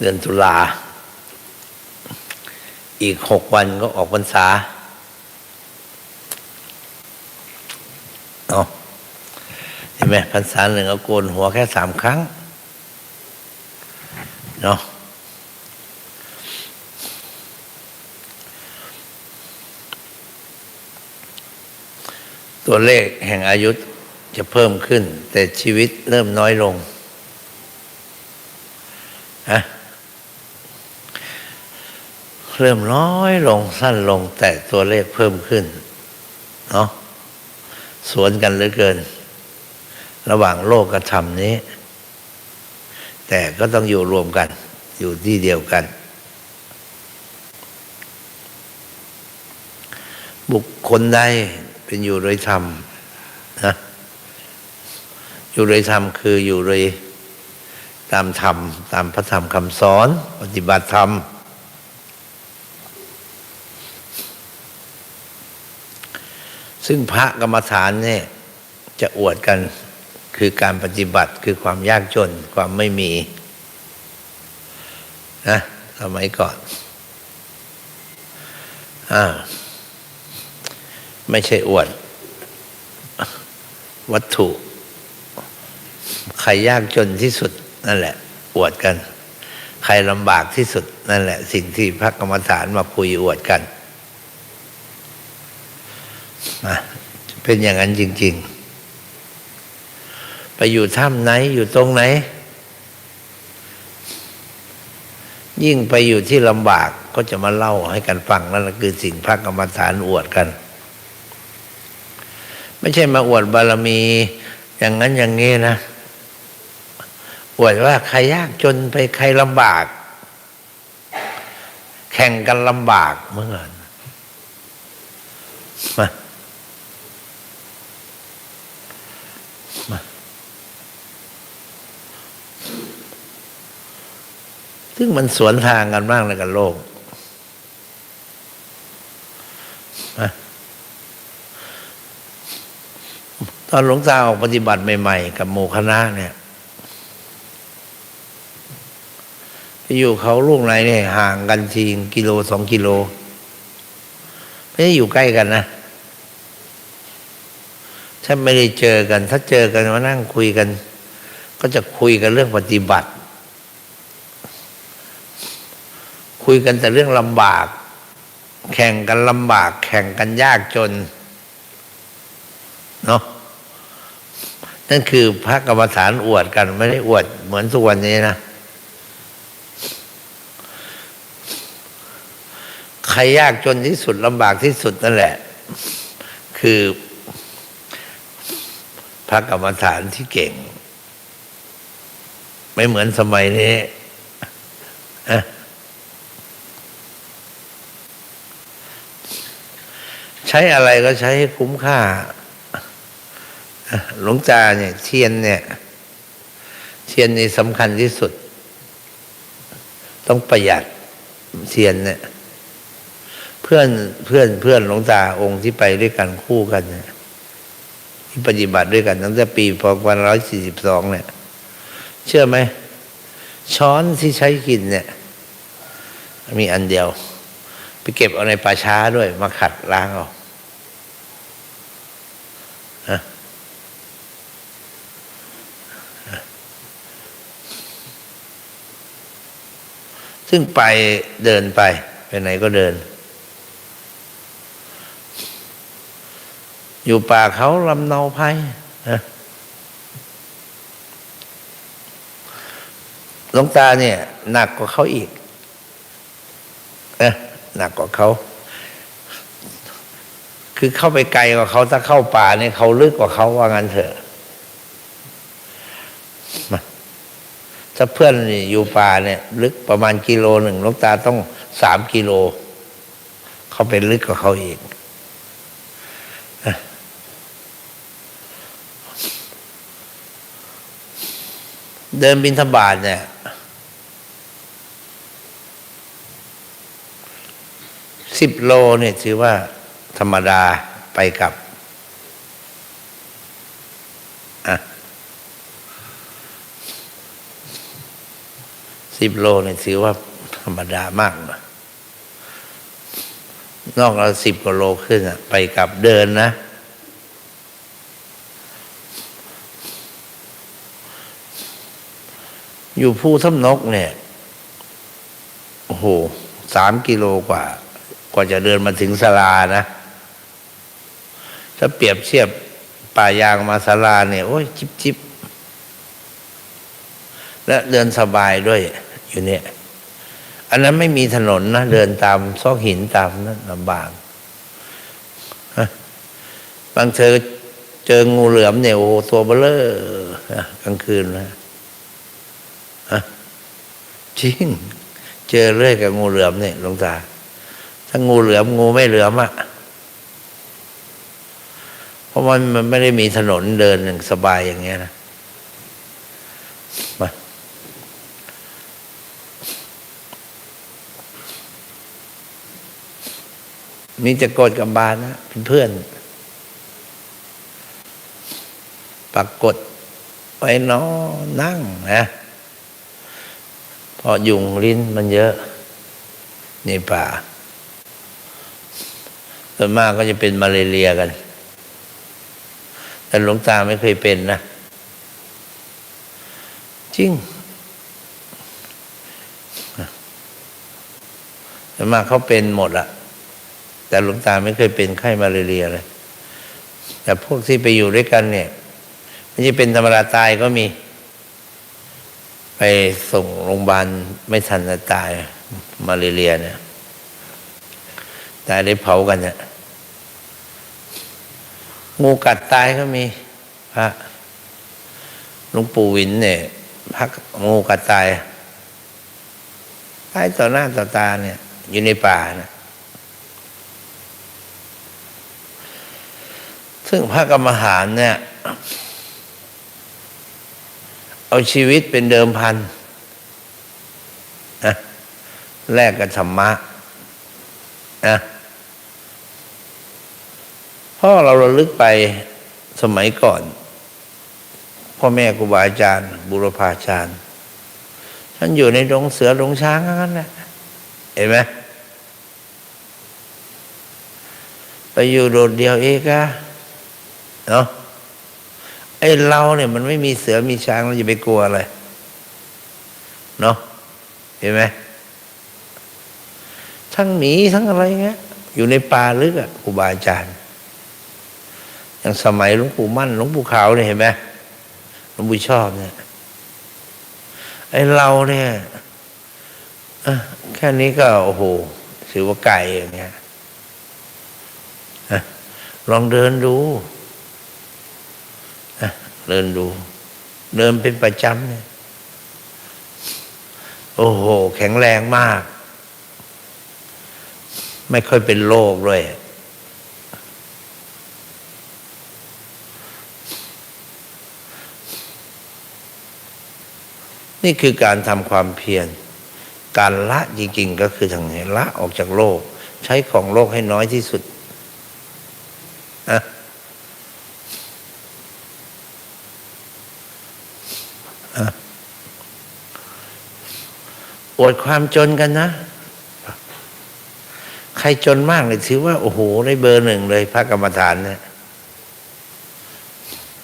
เดือนตุลา อีกหกวันก็ออกพรรษาเอาเห็นไหมพรรษาหนึ่งเอาโกนหัวแค่สามครั้ง เนาะตัวเลขแห่งอายุจะเพิ่มขึ้น แต่ชีวิตเริ่มน้อยลงอะ เริ่มน้อยลงสั้นลงแต่ตัวเลขเพิ่มขึ้นเนาะสวนกันเหลือเกิน ระหว่างโลกกับธรรมนี้ แต่ก็ต้องอยู่รวมกัน อยู่ที่เดียวกัน บุคคลใดเป็นอยู่โดยธรรมนะอยู่โดยธรรมคืออยู่โดยตามธรรม ตามพระธรรมคำสอน ปฏิบัติธรรม ซึ่งพระกรรมฐานเนี่ยจะอวดกันคือการปฏิบัติคือความยากจนความไม่มีนะสมัยก่อนอ่าไม่ใช่อวด วัตถุ ใครยากจนที่สุดนั่นแหละ อวดกัน ใครลำบากที่สุดนั่นแหละ สิ่งที่พระกรรมฐานมาคุยอวดกัน นะเป็นอย่างนั้นจริง ๆ ไปอยู่ถ้ำไหนอยู่ตรงไหน ยิ่งไปอยู่ที่ลำบากก็จะมาเล่าให้กันฟังนั่นคือสิ่งพระกรรมฐานอวดกัน ไม่ใช่มาอวดบารมีอย่างนั้นอย่างนี้นะอวดว่าใครยากจนไปใครลำบาก แข่งกันลำบากเมื่อไงมามา ซึ่งมันสวนทางกันมากเลยกับโลกตอนหลวงตาออกปฏิบัติใหม่ ๆ กับโมคณะเนี่ยไปอยู่เขาลูกไหนเนี่ยห่างกันทีกิโลสองกิโล ไม่ได้อยู่ใกล้กันนะถ้าไม่ได้เจอกัน ถ้าเจอกันมานั่งคุยกัน ก็จะคุยกันเรื่องปฏิบัติ คุยกันแต่เรื่องลำบาก แข่งกันลำบาก แข่งกันยากจนเนาะนั่นคือพระกรรมฐานอวดกัน ไม่ได้อวดเหมือนทุกวันนี้นะ ใครยากจนที่สุดลำบากที่สุดนั่นแหละ คือพระกรรมฐานที่เก่ง ไม่เหมือนสมัยนี้อะ ใช้อะไรก็ใช้ให้คุ้มค่าหลวงตาเนี่ย เทียนเนี่ย เทียนนี่สำคัญที่สุด ต้องประหยัดเทียนเนี่ย เพื่อนเพื่อนเพื่อนหลวงตาองค์ที่ไปด้วยกันคู่กันเนี่ยที่ปฏิบัติด้วยกันตั้งแต่ปีพศวันร้อยสี่สิบสองเนี่ย เชื่อไหม ช้อนที่ใช้กินเนี่ย มีอันเดียว ไปเก็บเอาในป่าช้าด้วย มาขัดล้างเอาอะ ซึ่งไปเดินไป ไปไหนก็เดิน อยู่ป่าเขาลำเนาภัยหลวงตาเนี่ย หนักกว่าเขาอีกนะหนักกว่าเขา คือเข้าไปไกลกว่าเขาถ้าเข้าป่าเนี่ยเขาลึกกว่าเขาว่างั้นเถอะมา ถ้าเพื่อนอยู่ป่าเนี่ย ลึกประมาณกิโลหนึ่งลวงตาต้องสามกิโล เขาไปลึกกว่าเขาอีกเดินบินทบาทเนี่ย สิบโลเนี่ยถือว่าธรรมดาไปกับ สิบโลเนี่ยถือว่าธรรมดามากนะนอกเราสิบกว่าโลขึ้นอะไปกลับเดินนะ อยู่ภูทับนกเนี่ย โอ้โหสามกิโลกว่า กว่าจะเดินมาถึงสลานะ ถ้าเปรียบเทียบป่ายางมาสลาเนี่ย โอ้ยจิบจิบและเดินสบายด้วย อยู่เนี่ย อันนั้นไม่มีถนนนะ เดินตามซอกหินตามนั้นลำบากบางเธอเจองูเหลือมเนี่ยโอ้โหตัวเบลอกลางคืนนะฮะจริง เจอเรื่อยกับงูเหลือมเนี่ยหลวงตาถ้างูเหลือมงูไม่เหลือมอะเพราะมันมันไม่ได้มีถนนเดินอย่างสบายอย่างเงี้ยนะ มีจะโกดกับบานนะเป็นเพื่อนปรากฏไว้นอนนั่งนะพราะยุงลิ้นมันเยอะในป่าส่วนมากก็จะเป็นมาเรียกัน แต่หลวงตาไม่เคยเป็นนะ จริงส่วนมากเขาเป็นหมดอะ แต่หลวงตาไม่เคยเป็นไข้มาเรียเลย แต่พวกที่ไปอยู่ด้วยกันเนี่ยไม่ใช่เป็นธรรมดาตายก็มี ไปส่งโรงพยาบาลไม่ทันจะตายมาเรียเนี่ยตายได้เผากันเนี่ยงูกัดตายก็มีพระหลวงปู่วินเนี่ยพักงูกัดตายตายต่อหน้าต่อตาเนี่ย อยู่ในป่านะ ซึ่งพระกรรมฐานเนี่ย เอาชีวิตเป็นเดิมพันนะแลกกับธรรมะนะพราะเราระลึกไปสมัยก่อน พ่อแม่ครูบาอาจารย์ บุรพาจารย์ท่านอยู่ในดงเสือดงช้างนั่นแหละเห็นไหมไปอยู่โดดเดียวเองอะ เนาะไอ้เราเนี่ยมันไม่มีเสือมีช้างเราจะไปกลัวอะไรเนาะเห็นไหมทั้งหมีทั้งอะไรเงี้ย อยู่ในป่าลึกอะครูบาอาจารย์อย่างสมัยหลวงปู่มั่นหลวงปู่ขาวเนี่ยเห็นไหมหลวงปู่ชอบเนี่ยไอ้เราเนี่ยแค่นี้ก็โอ้โหถือว่าไก่อย่างเงี้ยลองเดินดู เดินดู เดินเป็นประจำเนี่ยโอ้โห แข็งแรงมาก ไม่ค่อยเป็นโรคด้วยนี่คือการทำความเพียร การละจริง ๆ ก็คือทางนี้ละออกจากโลก ใช้ของโลกให้น้อยที่สุดอะอะ อวดความจนกันนะ ใครจนมากเลยถือว่า โอ้โหได้เบอร์หนึ่งเลยพระกรรมฐานเนี่ย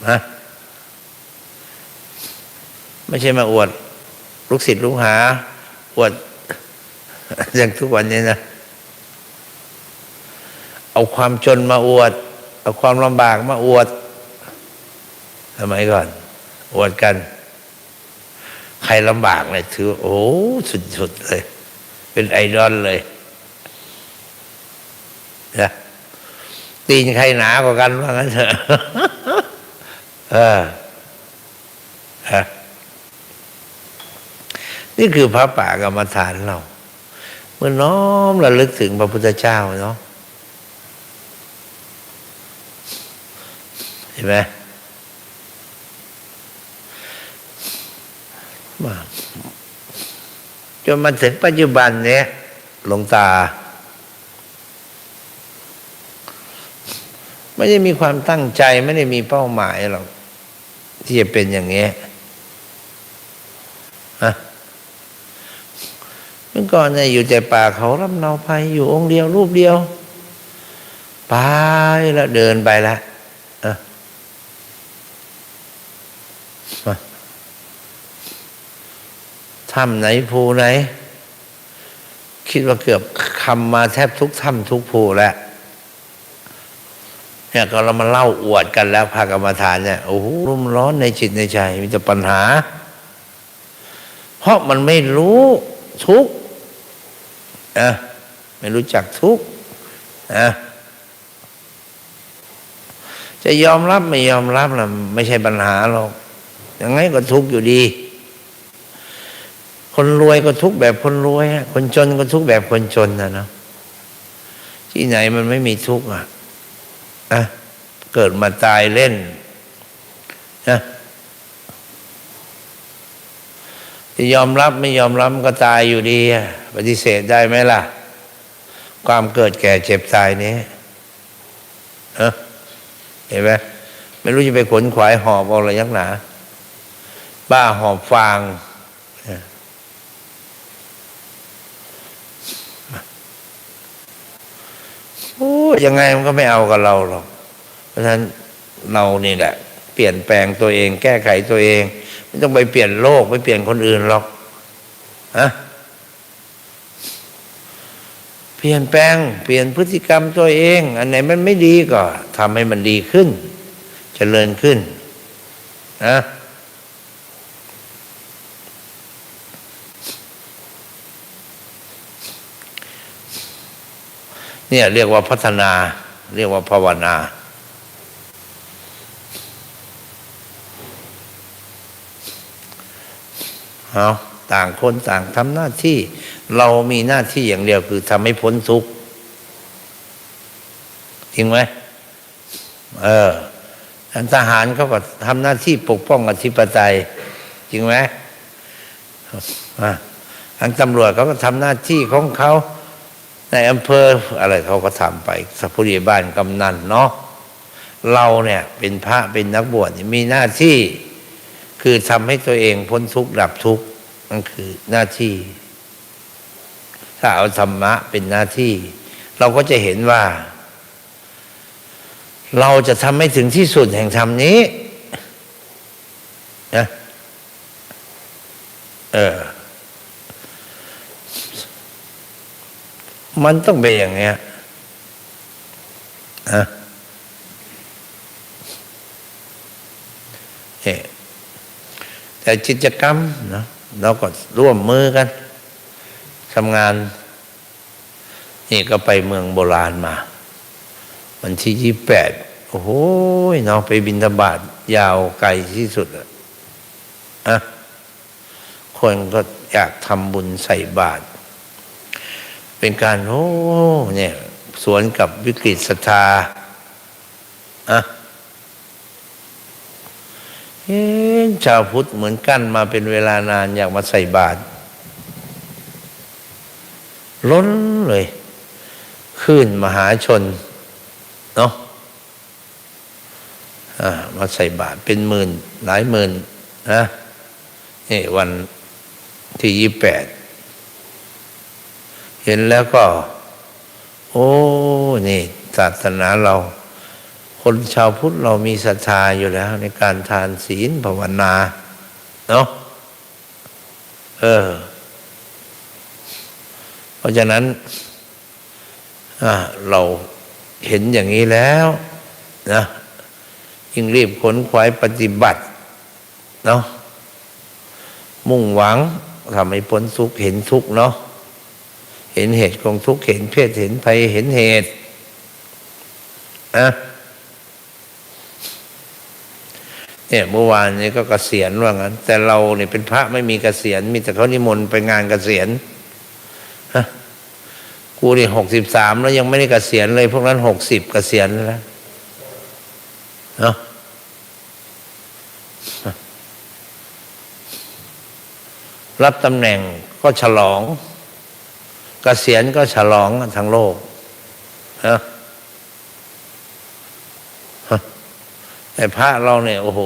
นะไม่ใช่มาอวด ลูกศิษย์ลูกหา อวด อย่างทุกวันนี้นะ เอาความจนมาอวด เอาความลำบากมาอวดทำไมยก่อน อวดกัน ใครลำบากเลยถือโอ้สุดๆเลย เป็นไอดอลเลยนะตีนใครหนากว่ากันว่างั้นเถอะเออฮะนี่คือพระป่ากรรมฐานเราเมื่อน้อมระลึกถึงพระพุทธเจ้าเนาะเห็นไหมมา จนมาถึงปัจจุบันเนี้ยหลวงตา ไม่ได้มีความตั้งใจไม่ได้มีเป้าหมายหรอกที่จะเป็นอย่างนี้ฮะเมื่อก่อนเนี่ยอยู่แต่ป่าเขาลำเนาภัยอยู่องค์เดียวรูปเดียว ไปแล้วเดินไปแล้วเออมา ถ้ำไหนภูไหน คิดว่าเกือบคำมาแทบทุกถ้ำทุกภูแล้วเนี่ยก็เรามาเล่าอวดกันแล้วพากรรมฐานเนี่ยโอ้โหรุ่มร้อนในจิตในใจมีแต่ปัญหา เพราะมันไม่รู้ทุกข์นะไม่รู้จักทุกข์นะจะยอมรับไม่ยอมรับนะไม่ใช่ปัญหาหรอกยังไงก็ทุกอยู่ดี คนรวยก็ทุกแบบคนรวยคนจนก็ทุกแบบคนจนนะเนาะที่ไหนมันไม่มีทุกข์อะนะเกิดมาตายเล่นนะจะยอมรับไม่ยอมรับก็ตายอยู่ดีปฏิเสธได้ไหมล่ะ ความเกิดแก่เจ็บตายนี้เออเห็นไหมไม่รู้จะไปขนขวายหอบเอาอะไรยักหนา บ้าหอบฟาง โอ้ยังไงมันก็ไม่เอากับเราหรอก เพราะฉะนั้นเรานี่แหละ เปลี่ยนแปลงตัวเอง แก้ไขตัวเอง ไม่ต้องไปเปลี่ยนโลกไม่เปลี่ยนคนอื่นหรอกฮะเปลี่ยนแปลง เปลี่ยนพฤติกรรมตัวเอง อันไหนมันไม่ดีก็ทำให้มันดีขึ้นจเจริญขึ้นนะ เนี่ยเรียกว่าพัฒนา เรียกว่าภาวนา เอาต่างคนต่างทำหน้าที่ เรามีหน้าที่อย่างเดียวคือทำให้พ้นทุกข์จริงไหมเออทหารเขาก็ทำหน้าที่ปกป้องอธิปไตย จริงไหมอะทางตำรวจเขาก็ทำหน้าที่ของเขา ในอำเภออะไรเขาก็ทำไปสัพพุริบ้านกำนันเนาะเราเนี่ยเป็นพระเป็นนักบวชมีหน้าที่คือทำให้ตัวเองพ้นทุกข์ดับทุกข์นั่นคือหน้าที่ ถ้าเอาธรรมะเป็นหน้าที่ เราก็จะเห็นว่า เราจะทำให้ถึงที่สุดแห่งธรรมนี้นะเออ มันต้องเป็นอย่างเงี้ยนะเอแต่กิจกรรมเนาะเราก็ร่วมมือกันทำงาน นี่ก็ไปเมืองโบราณมา วันที่ยี่แปดโอ้โหเนาะไปบินธบาตยาวไกลที่สุดอะอะคนก็อยากทำบุญใส่บาตร เป็นการโอ้เนี่ยสวนกับวิกฤตศรัทธาอะเห็นชาวพุทธเหมือนกั้นมาเป็นเวลานานอยากมาใส่บาตรล้นเลยขึ้นมหาชน เนาะมาใส่บาตรเป็นหมื่น หลายหมื่นนะนี่วันที่ยี่แปด เห็นแล้วก็ โอ้นี่ศาสนาเรา คนชาวพุทธเรามีศรัทธาอยู่แล้ว ในการทานศีลภาวนาเนาะเออ เพราะฉะนั้นเราเห็นอย่างนี้แล้วนะยิ่งรีบขนขวายปฏิบัติเนาะมุ่งหวังทำให้พ้นทุกข์เห็นทุกข์เนาะ เห็นเหตุของทุกข์เห็นเพศเห็นภัยเห็นเหตุนะเนี่ยเมื่อวานนี้ก็เกษียณว่างั้น แต่เราเนี่ยเป็นพระไม่มีเกษียณมีแต่เขานิมนต์ไปงานเกษียณฮะกูนี่หกสิบสามแล้วยังไม่ได้เกษียณเลย พวกนั้นหกสิบเกษียณแล้วเนาะรับตำแหน่งก็ฉลอง กเกษียณก็ฉลองทั้งโลกนะแต่พระเราเนี่ยโอ้โห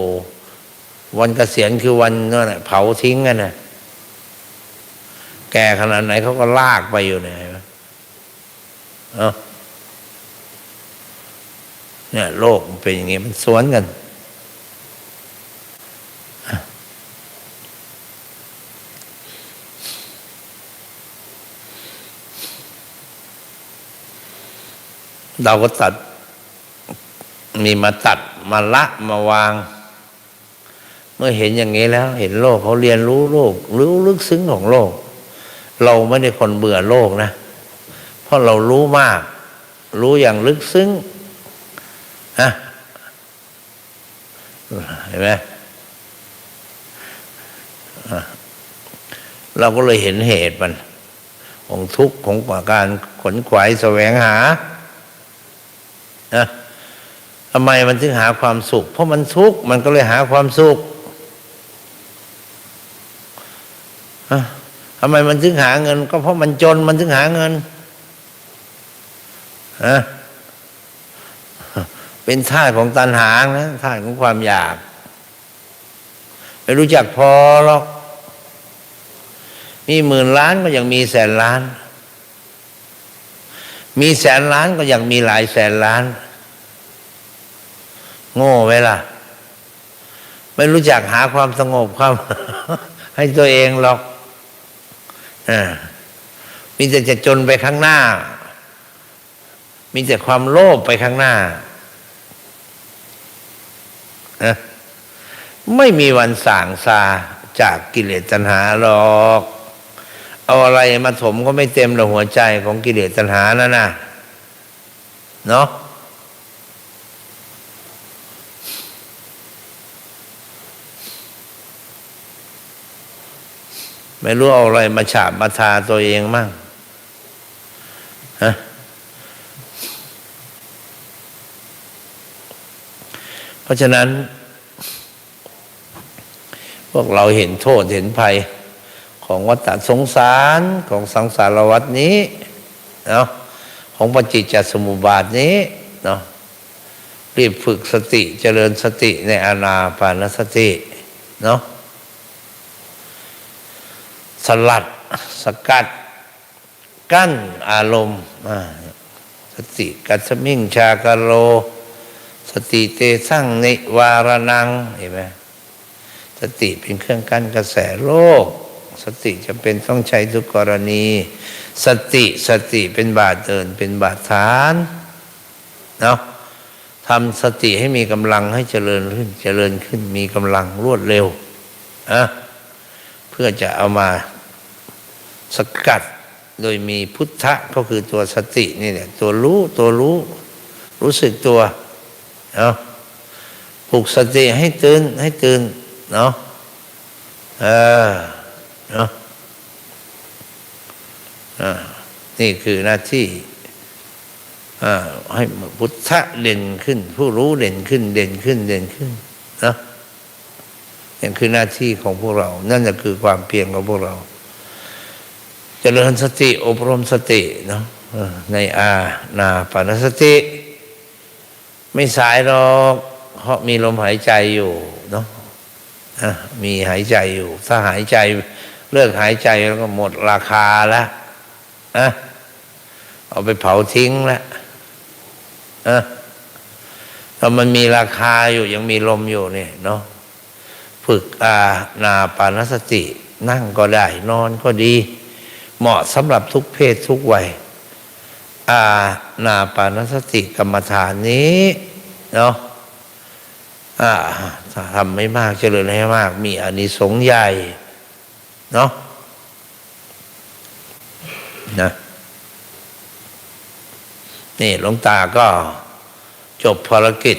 วันเกษียณคือวันนั่นแหละเผาทิ้งกันนะแก่ขนาดไหนเขาก็ลากไปอยู่เนี่ยเห็นเนี่ยโลกมันเป็นอย่างงี้มันสวนกัน เราก็ตัด มีมาตัดมาละมาวาง เมื่อเห็นอย่างนี้แล้ว เห็นโลกเขาเรียนรู้โลกรู้ลึกซึ้งของโลก เราไม่ได้คนเบื่อโลกนะ เพราะเรารู้มาก รู้อย่างลึกซึ้งฮะเห็นไหมเราก็เลยเห็นเหตุมัน ของทุกข์ของการขนขวายแสวงหา นะทำไมมันถึงหาความสุข เพราะมันทุกข์มันก็เลยหาความสุขอะทำไมมันถึงหาเงิน ก็เพราะมันจนมันถึงหาเงินอะเป็นท่าของตัณหานะท่าของความอยาก ไม่รู้จักพอหรอก มีหมื่นล้านก็ยังมีแสนล้าน มีแสนล้านก็ยังมีหลายแสนล้าน โง่ไว้ล่ะ ไม่รู้จักหาความสงบความให้ตัวเองหรอกอมีแต่จะจนไปข้างหน้า มีแต่ความโลภไปข้างหน้า ไม่มีวันสางซาจากกิเลสตัณหาหรอก เอาอะไรมาถมก็ไม่เต็มหรอกหัวใจของกิเลสตัณหานั่นนะเนาะไม่รู้เอาอะไรมาฉาบมาทาตัวเองมั่งฮะเพราะฉะนั้น พวกเราเห็นโทษเห็นภัย ของวัฏสงสารของสังสารวัฏนี้เนาะของปฏิจจสมุปบาทนี้เนาะรีบฝึกสติเจริญสติในอานาปานสติเนาะสลัดสกัด กั้นอารมณ์สติกัสมิงชากโลสติเตสั่งนิวารนังเห็นไหมสติเป็นเครื่องกั้นกระแสโลก สติจะเป็นต้องใช้ทุกกรณี สติสติเป็นบาทเดินเป็นบาทฐานเนาะทำสติให้มีกำลังให้เจริญขึ้น เจริญขึ้นมีกำลังรวดเร็วอะเพื่อจะเอามาสกัดโดยมีพุทธะก็คือตัวสตินี่แหละตัวรู้ตัวรู้ รู้สึกตัวเนาะปลุกสติให้ตื่นให้ตื่นเนาะเออ เนาะนี่คือหน้าที่ให้พุทธะเด่นขึ้น ผู้รู้เด่นขึ้น เด่นขึ้นเด่นขึ้นนะนี่คือหน้าที่ของพวกเรา นั่นจะคือความเพียรของพวกเราจเจริญสติอบรมสติเนาะในอาณาปานสติ ไม่สายหรอกเพราะมีลมหายใจอยู่เนาะมีหายใจอยู่ ถ้าหายใจ เลิกหายใจแล้วก็หมดราคาแล้วอะเอาไปเผาทิ้งแล้วอะถ้ามันมีราคาอยู่ยังมีลมอยู่เนี่ยเนาะฝึกอานาปานสติ นั่งก็ได้ นอนก็ดี เหมาะสำหรับทุกเพศทุกวัย อานาปานสติกรรมฐานนี้เนาะทำไม่มากเจริญให้มาก มีอานิสงส์ใหญ่ เนาะนะนี่หลวงตาก็จบภารกิจ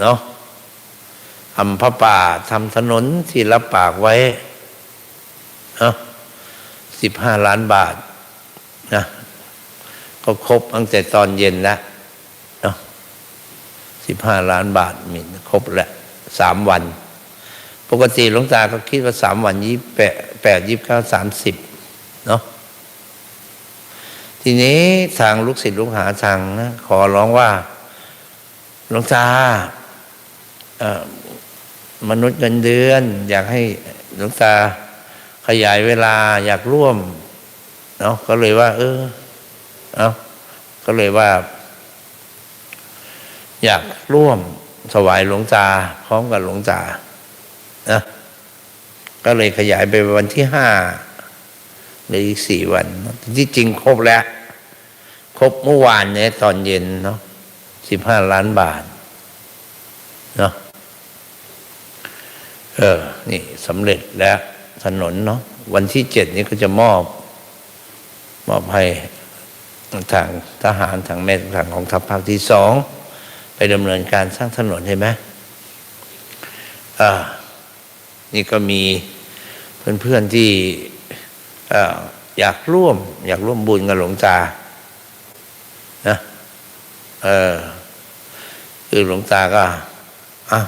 เนาะทำพระป่าทำถนนที่รับปากไว้เนาะสิบห้าล้านบาทนะก็ครบตั้งแต่ตอนเย็นแล้วเนาะสิบห้าล้านบาทมีครบแล้วสามวัน กติหลวงตาก็คิดว่าสามวันยี่แปดแปดยี่เก้าสามสิบเนาะทีนี้ทางลูกศิษย์ลูกหาทางนะขอร้องว่าหลวงตามนุษย์เงินเดือน อยากให้หลวงตาขยายเวลาอยากร่วมเนาะก็เลยว่า เออ เอาก็เลยว่า อยากร่วมถวายหลวงตาพร้อมกับหลวงตา นะก็เลยขยายไปวันที่ห้าหลืออีกสี่วัน ที่จริงครบแล้ว ครบเมื่อวานเนี่ยตอนเย็นเนาะสิบห้าล้านบาทเนาะเออ นี่สำเร็จแล้วถนนเนาะวันที่เจ็ดนี้ก็จะมอบ มอบให้ทางทหารทางแม่ทางของทัพภาคที่สอง ไปดำเนินการสร้างถนนใช่ไหมอ่า นี่ก็มีเพื่อนๆที่อ่อยากร่วม อยากร่วมบุญกับหลวงตานะเออคือหลวงตาก็อะ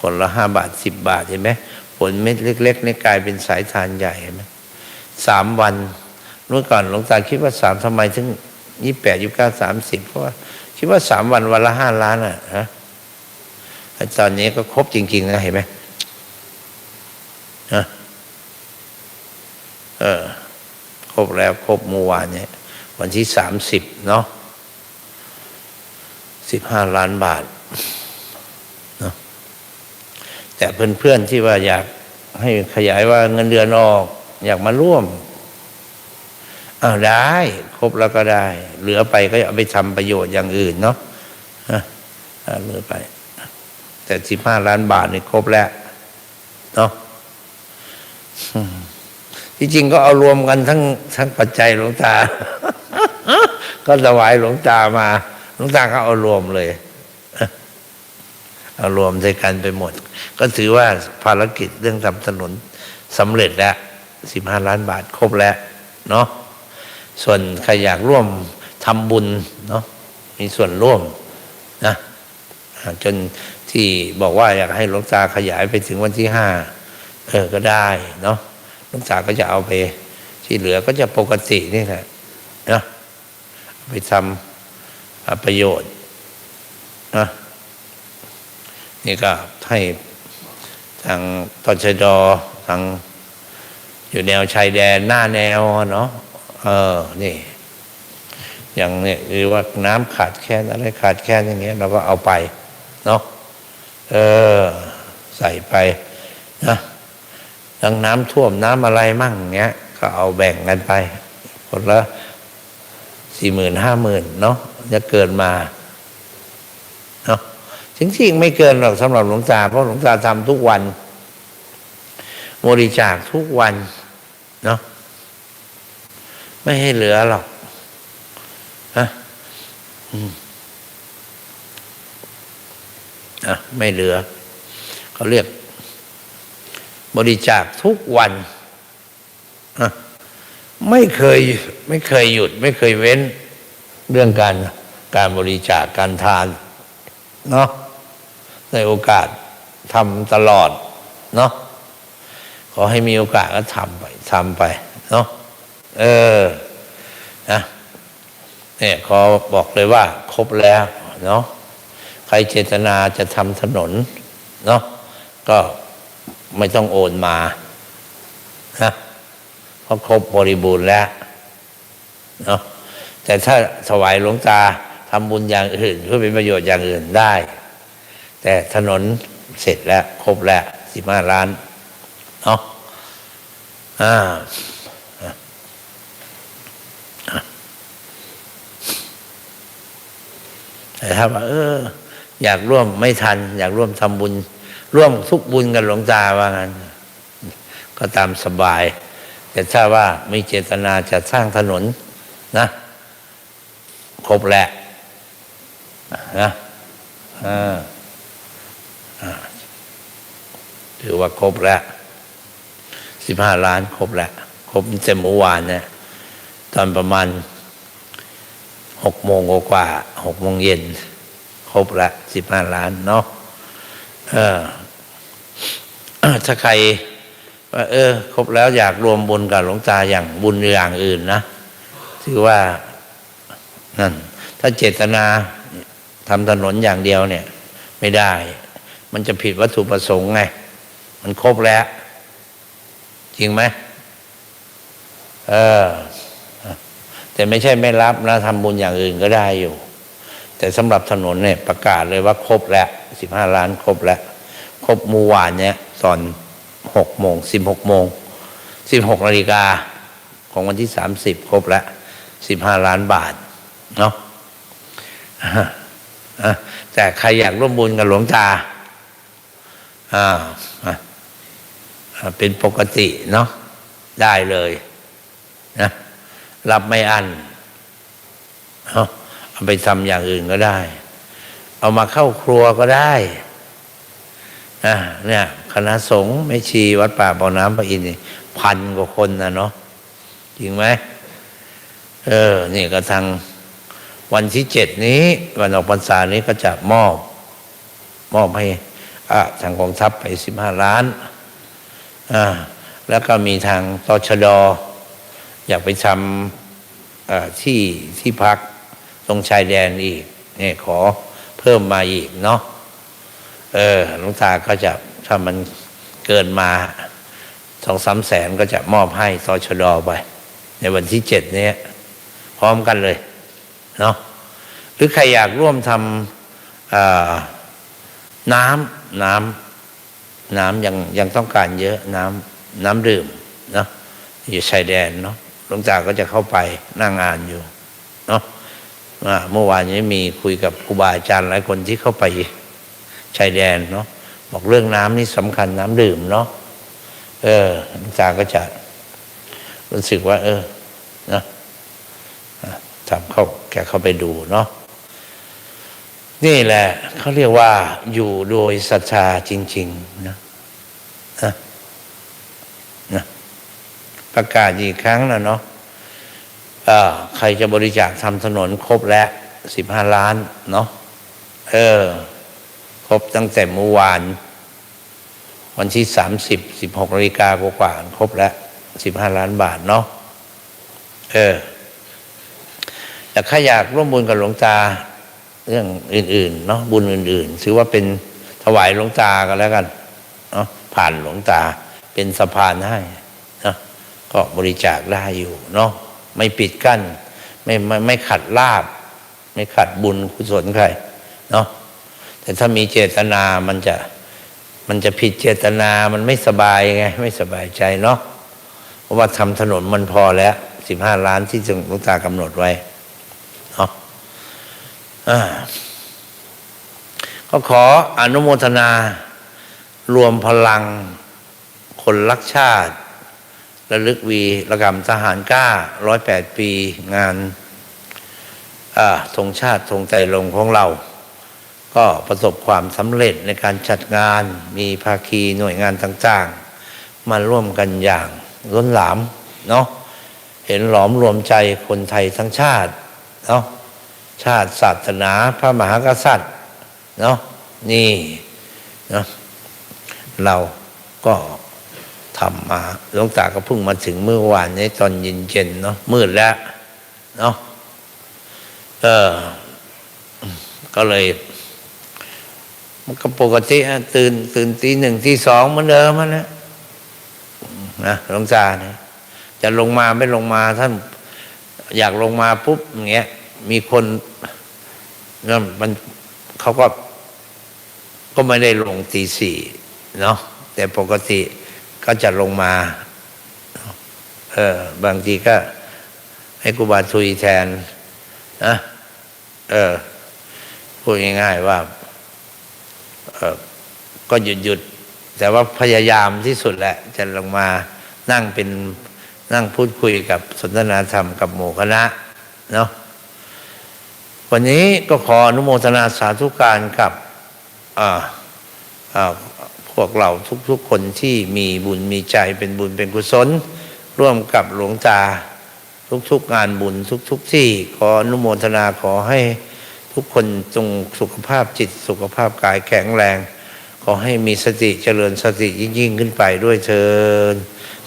คนละห้าบาทสิบบาทเห็นไหมผลเม็ดเล็กๆนี่กลายเป็นสายทานใหญ่เห็นไหมสามวันเมื่อก่อนหลวงตาคิดว่าสามทำไมถึงยี่แปดยี่เก้าสามสิบเพราะว่าคิดว่าสามวันวันละห้าล้านอะฮะตอนนี้ก็ครบจริงๆนะเห็นไหม ฮะเออ ครบแล้วครบเมื่อวานเนี่ย วันที่สามสิบเนาะสิบห้าล้านบาทเนาะแต่เพื่อนๆที่ว่าอยากให้ขยายว่าเงินเดือนออก อยากมาร่วมอ้าวได้ ครบแล้วก็ได้ เหลือไปก็เอาไปทำประโยชน์อย่างอื่นเนาะอ่าเหลือไป แต่สิบห้าล้านบาทนี่ครบแล้วเนาะ ที่จริงก็เอารวมกันทั้งทั้งปัจจัยหลวงตา ก็ถวายหลวงตามา หลวงตาก็เอารวมเลย เอารวมด้วยกันไปหมด ก็ถือว่าภารกิจเรื่องทำถนนสำเร็จแล้วสิบห้าล้านบาทครบแล้ว เนาะส่วนใครอยากร่วมทำบุญเนาะมีส่วนร่วมนะจนที่บอกว่าอยากให้หลวงตาขยายไปถึงวันที่ห้า เออก็ได้เนาะลวงตาก็จะเอาไป ที่เหลือก็จะปกตินี่แหละนะเอาไปทำประโยชน์นะนี่ก็ให้ทางตชดทางอยู่แนวชายแดนหน้าแนวเนาะเออ นี่ อย่างเนี่ยหรือว่าน้ำขาดแคลนอะไรขาดแคลนอย่างเงี้ยเราก็เอาไป เนาะเออ ใส่ไปนะ ดังน้ำท่วมน้ำอะไรมั่งเงี้ย ก็เอาแบ่งกันไปคนละสี่หมื่นห้าหมื่นเนาะจะเกินมาเนาะจริงๆไม่เกินหรอกสำหรับหลวงตา เพราะหลวงตาทำทุกวันบริจาคทุกวันเนาะไม่ให้เหลือหรอกฮะอะไม่เหลือเขาเรียก บริจาคทุกวัน ไม่เคยไม่เคยหยุด ไม่เคยเว้นเรื่องการการบริจาคการทานเนาะในโอกาสทำตลอดเนาะขอให้มีโอกาสก็ทำไปทำไปเนาะเออนะเนี่ยขอบอกเลยว่า ครบแล้วเนาะใครเจตนาจะทำถนนเนาะก็ ไม่ต้องโอนมานะเพราะครบบริบูรณ์แล้วเนาะแต่ถ้าถวายหลวงตาทำบุญอย่างอื่น เพื่อเป็นประโยชน์อย่างอื่นได้ แต่ถนนเสร็จแล้ว ครบแล้วสิบห้าล้านเนาะอ่าแต่ถ้าว่าเออ อยากร่วมไม่ทัน อยากร่วมทำบุญ ร่วมทุกบุญกับหลวงตาว่างั้น ก็ตามสบาย แต่ถ้าว่ามีเจตนาจะสร้างถนนนะครบแหล้วนะถือว่าครบแล้วสิบห้าล้านครบแล้วครบเต็มเมื่อวานเนี่ยตอนประมาณหกโมงกว่าหกโมงเย็น ครบละสิบห้าล้านเนาะเออ ถ้าใครว่าเออ ครบแล้วอยากรวมบุญกับหลวงตาอย่างบุญอย่างอื่นนะถือว่านั่นถ้าเจตนาทำถนนอย่างเดียวเนี่ย ไม่ได้ มันจะผิดวัตถุประสงค์ไง มันครบแล้ว จริงไหมเออ แต่ไม่ใช่ไม่รับนะทำบุญอย่างอื่นก็ได้อยู่ แต่สำหรับถนนเนี่ยประกาศเลยว่าครบแล้วสิบห้าล้านครบแล้ว ครบมื่อวานเนี่ยตอนหกโมงสิบหกโมงสิบหกนาฬิกาของวันที่สามสิบครบแล้วสิบห้าล้านบาทเนาะแต่ใครอยากร่วมบุญกับหลวงตาอ่าเป็นปกติเนาะได้เลยนะรับไม่อันเอาไปทำอย่างอื่นก็ได้ เอามาเข้าครัวก็ได้ นะเนี่ยคณะสงฆ์ไม่ชีวัดป่าบ่อน้ำพระอินทร์นี่พันกว่าคนนะเนาะจริงไหมเออนี่ก็ทางวันที่เจ็ดนี้ วันออกพรรษานี้ก็จะมอบ มอบให้อะทางกองทัพไปสิบห้าล้านอ่าแล้วก็มีทางตชดออยากไปทำที่ที่พักตรงชายแดนอีกเนี่ยขอเพิ่มมาอีกเนาะ เออหลวงตาก็จะถ้ามันเกินมาสองสามแสนก็จะมอบให้ตชดไป ในวันที่เจ็ดนี้พร้อมกันเลยเนาะหรือใครอยากร่วมทำน้ำน้ำน้ำยังยังต้องการเยอะน้ำน้ำดื่มเนาะอยู่ชายแดนเนาะหลวงตาก็จะเข้าไปนั่งอ่านอยู่เนาะเมื่อวานนี้มีคุยกับครูบาอาจารย์หลายคนที่เข้าไป ชายแดนเนาะบอกเรื่องน้ำนี่สำคัญน้ำดื่มเนาะเออหลวงตาก็จะรู้สึกว่า เออนะอะทำเข้าแกเข้าไปดูเนาะนี่แหละเขาเรียกว่าอยู่โดยศรัทธาจริง ๆ นะนะนะประกาศอีกครั้งนะเนาะใครจะบริจาคทำถนนครบแล้วสิบห้าล้าน เนาะเออ ครบตั้งแต่เมื่อวาน วันที่สามสิบสิบหกนาฬิกากว่าๆครบแล้วสิบห้าล้านบาทเนาะเออแต่ถ้าอยากร่วมบุญกับหลวงตาเรื่องอื่น ๆ เนาะบุญอื่น ๆ ถือว่าเป็นถวายหลวงตากันแล้วกันเนาะผ่านหลวงตาเป็นสะพานให้เนาะก็บริจาคได้อยู่เนาะไม่ปิดกั้น ไม่ไม่ไม่ขัดลาบ ไม่ขัดบุญกุศลใครเนาะ แต่ถ้ามีเจตนามันจะมันจะผิดเจตนามันไม่สบายไง ไม่สบายใจเนาะเพราะว่าทำถนนมันพอแล้วสิบห้าล้านที่หลวงตากำหนดไว้เนาะก็ขออนุโมทนา รวมพลัง คนรักชาติระลึกวีระกำทหารกล้าร้อยแปดปีงานอาธงชาติธงใจลงของเรา ก็ประสบความสำเร็จในการจัดงานมีภาคีหน่วยงานต่างๆ มาร่วมกันอย่างล้นหลามเนาะเห็นหลอมรวมใจคนไทยทั้งชาติเนาะชาติศาสนาพระมหากษัตริย์เนาะนี่เนาะเราก็ทำมาหลวงตาก็เพิ่งมาถึงเมื่อวานนี้ตอนเย็นๆเนาะมืดแล้วเนาะเออก็เลย มันก็ปกติฮะตื่นตื่นตีหนึ่งตีสองเหมือนเดิมมันนะนะหลวงตาเนี่ยจะลงมาไม่ลงมาท่านอยากลงมาปุ๊บอย่างเงี้ย มีคนนั่นมันเขาก็ ก็ไม่ได้ลงตีสี่เนาะแต่ปกติก็จะลงมา เออ บางทีก็ ให้ครูบาทุยแทนนะเออพูดง่ายๆว่า ก็หยุดหยุดแต่ว่าพยายามที่สุดแหละจะลงมานั่งเป็นนั่งพูดคุยกับสนทนาธรรมกับหมู่คณะเนาะวันนี้ก็ขออนุโมทนาสาธุการกับอ่าอ่าพวกเราทุกๆคนที่มีบุญมีใจเป็นบุญเป็นกุศล ร่วมกับหลวงตาทุกๆงานบุญทุกๆที่ ขออนุโมทนาขอให้ทุกคนจงสุขภาพจิตสุขภาพกายแข็งแรง ขอให้มีสติเจริญสติยิ่งขึ้นไปด้วยเชิญ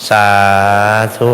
สาธุ